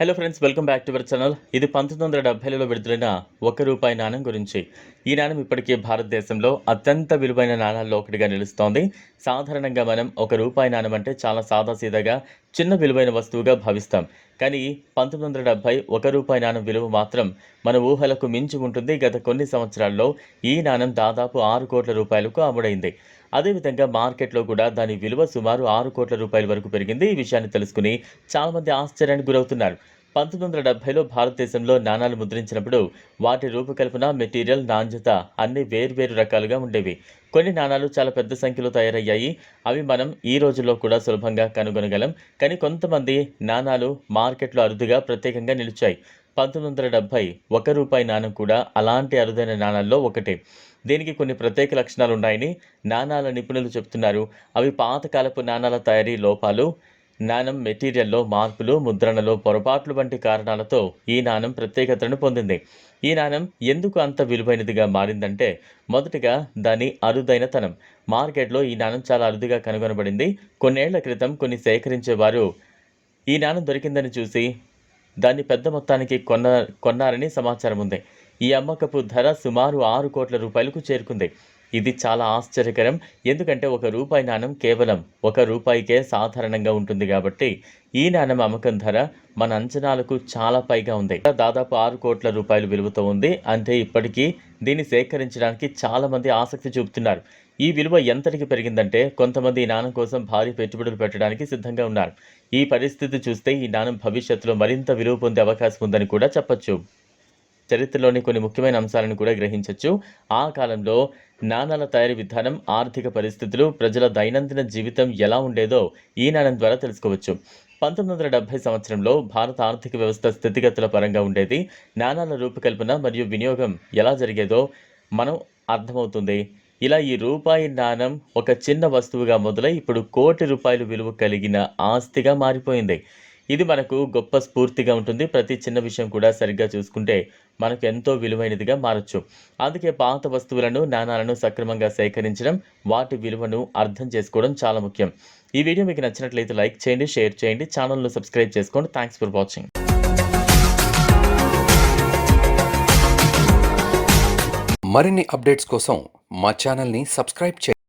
Hello friends welcome back to our channel ఇది పంతొమ్మిది వందల డెబ్బైలలో విడుదలైన ఒక రూపాయి నాణం గురించి. ఈ నాణం ఇప్పటికే భారతదేశంలో అత్యంత విలువైన నాణాల్లో ఒకటిగా నిలుస్తోంది. సాధారణంగా మనం ఒక రూపాయి నాణం అంటే చాలా సాదాసీదాగా చిన్న విలువైన వస్తువుగా భావిస్తాం. కానీ పంతొమ్మిది వందల డెబ్బై ఒక రూపాయి నాణం విలువ మాత్రం మన ఊహలకు మించి ఉంటుంది. గత కొన్ని సంవత్సరాల్లో ఈ నాణం దాదాపు ఆరు కోట్ల రూపాయలకు అమ్ముడైంది. అదేవిధంగా మార్కెట్లో కూడా దాని విలువ సుమారు ఆరు కోట్ల రూపాయల వరకు పెరిగింది. ఈ విషయాన్ని తెలుసుకుని చాలామంది ఆశ్చర్యానికి గురవుతున్నారు. పంతొమ్మిది వందల డెబ్బైలో భారతదేశంలో నాణాలు ముద్రించినప్పుడు వాటి రూపకల్పన మెటీరియల్ నాణ్యత అన్ని వేర్వేరు రకాలుగా ఉండేవి. కొన్ని నాణాలు చాలా పెద్ద సంఖ్యలో తయారయ్యాయి. అవి మనం ఈ రోజుల్లో కూడా సులభంగా కనుగొనగలం. కానీ కొంతమంది నాణాలు మార్కెట్లో అరుదుగా ప్రత్యేకంగా నిలిచాయి. పంతొమ్మిది వందల డెబ్బై ఒక రూపాయి నాణం కూడా అలాంటి అరుదైన నాణాల్లో ఒకటి. దీనికి కొన్ని ప్రత్యేక లక్షణాలు ఉన్నాయని నాణాల నిపుణులు చెప్తున్నారు అవి పాతకాలపు నాణాల తయారీ లోపాలు నాణం మెటీరియల్లో మార్పులు ముద్రణలో పొరపాట్లు వంటి కారణాలతో ఈ నాణం ప్రత్యేకతను పొందింది. ఈ నాణం ఎందుకు అంత విలువైనదిగా మారిందంటే మొదటిగా దాని అరుదైనతనం. మార్కెట్లో ఈ నాణం చాలా అరుదుగా కనుగొనబడింది. కొన్నేళ్ళ క్రితం కొన్ని సేకరించేవారు ఈ నాణం దొరికిందని చూసి దాన్ని పెద్ద మొత్తానికి కొన్న కొన్నారని సమాచారం ఉంది ఈ అమ్మకపు ధర సుమారు ఆరు కోట్ల రూపాయలకు చేరుకుంది. ఇది చాలా ఆశ్చర్యకరం. ఎందుకంటే ఒక రూపాయి నాణం కేవలం ఒక రూపాయికే సాధారణంగా ఉంటుంది కాబట్టి ఈ నాణం అమ్మకం ధర మన అంచనాలకు చాలా పైగా ఉంది. దాదాపు ఆరు కోట్ల రూపాయలు విలువతో ఉంది. అంటే ఇప్పటికీ దీన్ని సేకరించడానికి చాలామంది ఆసక్తి చూపుతున్నారు. ఈ విలువ ఎంతటికి పెరిగిందంటే కొంతమంది ఈ నాణం కోసం భారీ పెట్టుబడులు పెట్టడానికి సిద్ధంగా ఉన్నారు. ఈ పరిస్థితి చూస్తే ఈ నాణం భవిష్యత్తులో మరింత విలువ పొందే అవకాశం ఉందని కూడా చెప్పొచ్చు. చరిత్రలోని కొన్ని ముఖ్యమైన అంశాలను కూడా గ్రహించవచ్చు ఆ కాలంలో నాణాల తయారీ విధానం ఆర్థిక పరిస్థితులు ప్రజల దైనందిన జీవితం ఎలా ఉండేదో ఈ నాణం ద్వారా తెలుసుకోవచ్చు. పంతొమ్మిది వందల డెబ్బై సంవత్సరంలో భారత ఆర్థిక వ్యవస్థ స్థితిగతుల పరంగా ఉండేది. నాణాల రూపకల్పన మరియు వినియోగం ఎలా జరిగేదో మనం అర్థమవుతుంది. ఇలా ఈ రూపాయి నాణం ఒక చిన్న వస్తువుగా మొదలై ఇప్పుడు కోటి రూపాయలు విలువ కలిగిన ఆస్తిగా మారిపోయింది. ఇది మనకు గొప్ప స్ఫూర్తిగా ఉంటుంది. ప్రతి చిన్న విషయం కూడా సరిగ్గా చూసుకుంటే మనకు ఎంతో విలువైనదిగా మారచ్చు. అందుకే పాత వస్తువులను నాణాలను సక్రమంగా సేకరించడం వాటి విలువను అర్థం చేసుకోవడం చాలా ముఖ్యం. ఈ వీడియో మీకు నచ్చినట్లయితే లైక్ చేయండి షేర్ చేయండి ఛానల్ను సబ్స్క్రైబ్ చేసుకోండి. థ్యాంక్స్ ఫర్ వాచింగ్ మరిన్ని అప్డేట్స్ కోసం మా ఛానల్ని సబ్స్క్రైబ్ చేయండి.